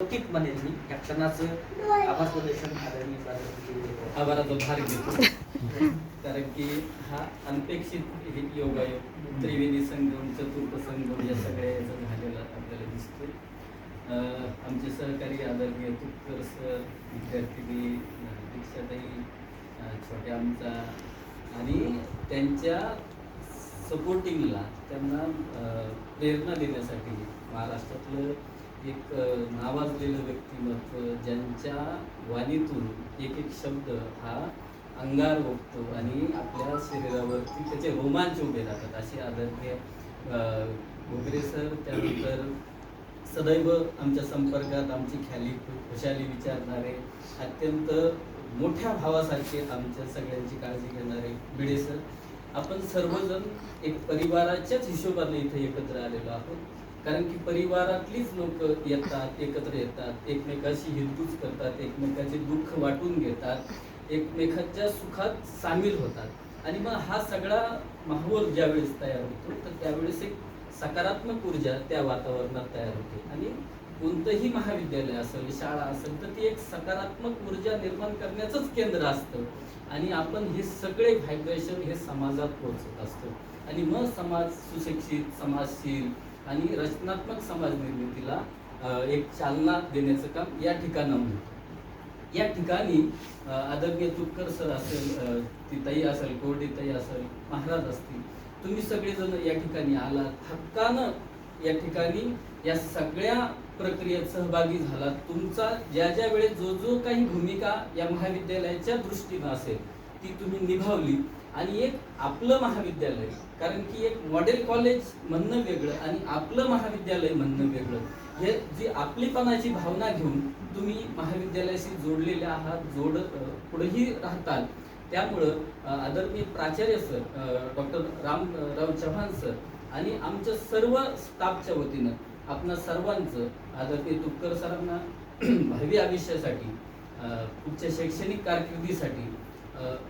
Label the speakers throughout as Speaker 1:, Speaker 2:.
Speaker 1: म्हणेल मी. या क्षणाचं आभार प्रदर्शन आदरणीय प्राध्यापक केले.
Speaker 2: आभाराचा भार घेतो. कारण की हा अनपेक्षित हे योगायोग त्रिवेणी संगम चतुर्थ संगम या सगळ्या याचा झालेला आपल्याला दिसतोय. अं, आमचे सहकारी आदरणीय तुपकर सर विद्यार्थी दीक्षाताई छोट्या आमचा आणि त्यांच्या सपोर्टिंगला त्यांना प्रेरणा देण्यासाठी महाराष्ट्रातलं एक नावाजलेलं व्यक्तिमत्व ज्यांच्या वाणीतून एक एक शब्द हा अंगार ओपतो आणि आपल्या शरीरावरती त्याचे रोमांच उभे राहतात. असे आदरणीय अं, घोगरे सर त्यानंतर सदैव आमच्या संपर्कात आमची ख्याली खुशाली विचारणारे अत्यंत मोठ्या भावासारखे आमच्या सगळ्यांची काळजी घेणारे भिडे सर. आपण सर्वजण एक परिवाराच्याच हिशोबाने इथे एकत्र आलेलो आहोत. कारण की परिवारातलीच लोक येतात एकत्र येतात एकमेकाशी हिंदूच करतात एकमेकाचे दुःख वाटून घेतात एकमेकाच्या सुखात सामील होतात. आणि मग हा सगळा माहोल ज्यावेळेस तयार होतो तर त्यावेळेस एक सकारात्मक ऊर्जा त्या वातावरणात तयार होते. आणि कोणतंही महाविद्यालय असेल शाळा असेल तर ती एक सकारात्मक ऊर्जा निर्माण करण्याचंच केंद्र असतं. आणि आपण हे सगळे व्हायब्रेशन हे समाजात पोहोचत असतो. आणि मग समाज सुशिक्षित समाजशील आणि रचनात्मक समाज निर्मितीला एक चालना देण्याचं काम या ठिकाणाहून होतं. या ठिकाणी आदरणीय तुपकर सर असेल अ, ती असेल कोरडी ताई असेल महाराज असतील तुम्ही सगळेजण या ठिकाणी आलात हक्कानं या ठिकाणी या सगळ्या प्रक्रियेत सहभागी झालात तुमचा ज्या ज्या वेळेस जो जो काही भूमिका या महाविद्यालयाच्या दृष्टीनं असेल ती तुम्ही निभावली. आणि एक आपलं महाविद्यालय कारण की एक मॉडेल कॉलेज म्हणणं वेगळं आणि आपलं महाविद्यालय म्हणणं वेगळं. हे जी आपलीपणाची भावना घेऊन तुम्ही महाविद्यालयाशी जोडलेले आहात जोड पुढेही राहताल. त्यामुळं आदरणीय प्राचार्य sir doctor Ramrao Chavan sir आणि आमच्या सर्व स्टाफच्या वतीनं आपणा सर्वांचं आदरणीय तुपकर सरांना भावी आयुष्यासाठी उच्च पुढच्या शैक्षणिक कारकिर्दीसाठी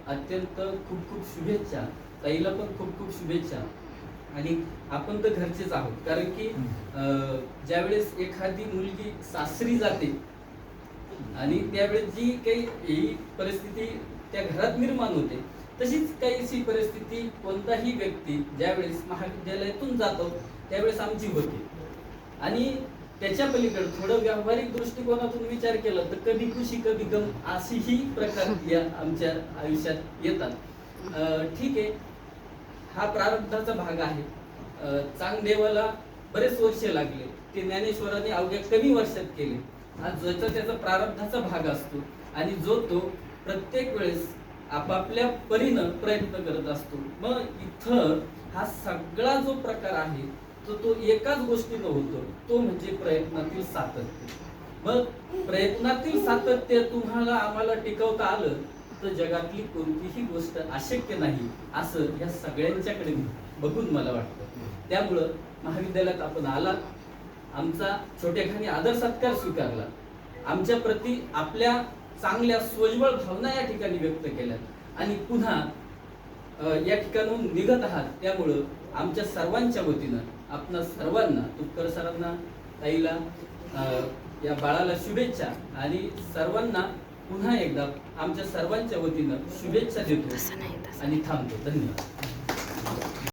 Speaker 2: अत्यंत खूप खूप शुभेच्छा. ताईला पण खूप खूप शुभेच्छा. आणि आपण तर घरचेच आहोत. कारण की ज्यावेळेस एखादी मुलगी सासरी जाते आणि त्यावेळेस जी काही ही परिस्थिती त्या घरात निर्माण होते तशीच काहीशी परिस्थिती कोणताही व्यक्ती ज्यावेळेस महाविद्यालयातून जातो त्यावेळेस आमची होते. आणि त्याच्या पलीकडे थोडं व्यावहारिक दृष्टिकोनातून विचार केला तर कधी खुशी कधी गम अशीही प्रकार या आमच्या आयुष्यात येतात. ठीक आहे. हा प्रारब्धाचा भाग आहे. चांगदेवाला बरेच वर्ष लागले. ते ज्ञानेश्वरांनी अवघ्या कमी वर्षात केले. हा ज्याचा त्याचा प्रारब्धाचा भाग असतो आणि जो तो प्रत्येक वेळेस आपापल्या परीनं प्रयत्न करत असतो. मग इथं हा सगळा जो प्रकार आहे तर तो एकाच गोष्टीनं होतो. तो म्हणजे प्रयत्नातील सातत्य. मग प्रयत्नातील सातत्य तुम्हाला आम्हाला टिकवता आलं तर जगातली कोणतीही गोष्ट अशक्य नाही असं या सगळ्यांच्याकडे बघून मला वाटतं. त्यामुळं महाविद्यालयात आपण आलात. आमचा छोट्याखानी आदर सत्कार स्वीकारला. आमच्या प्रती आपल्या चांगल्या सोज्वळ भावना या ठिकाणी व्यक्त केल्या आणि पुन्हा या ठिकाणून निघत आहात. त्यामुळं आमच्या सर्वांच्या वतीनं आपणा सर्वांना तुपकर सरांना ताईला या बाळाला शुभेच्छा आणि सर्वांना पुन्हा एकदा आमच्या सर्वांच्या वतीनं शुभेच्छा देतो आणि थांबतो. धन्यवाद.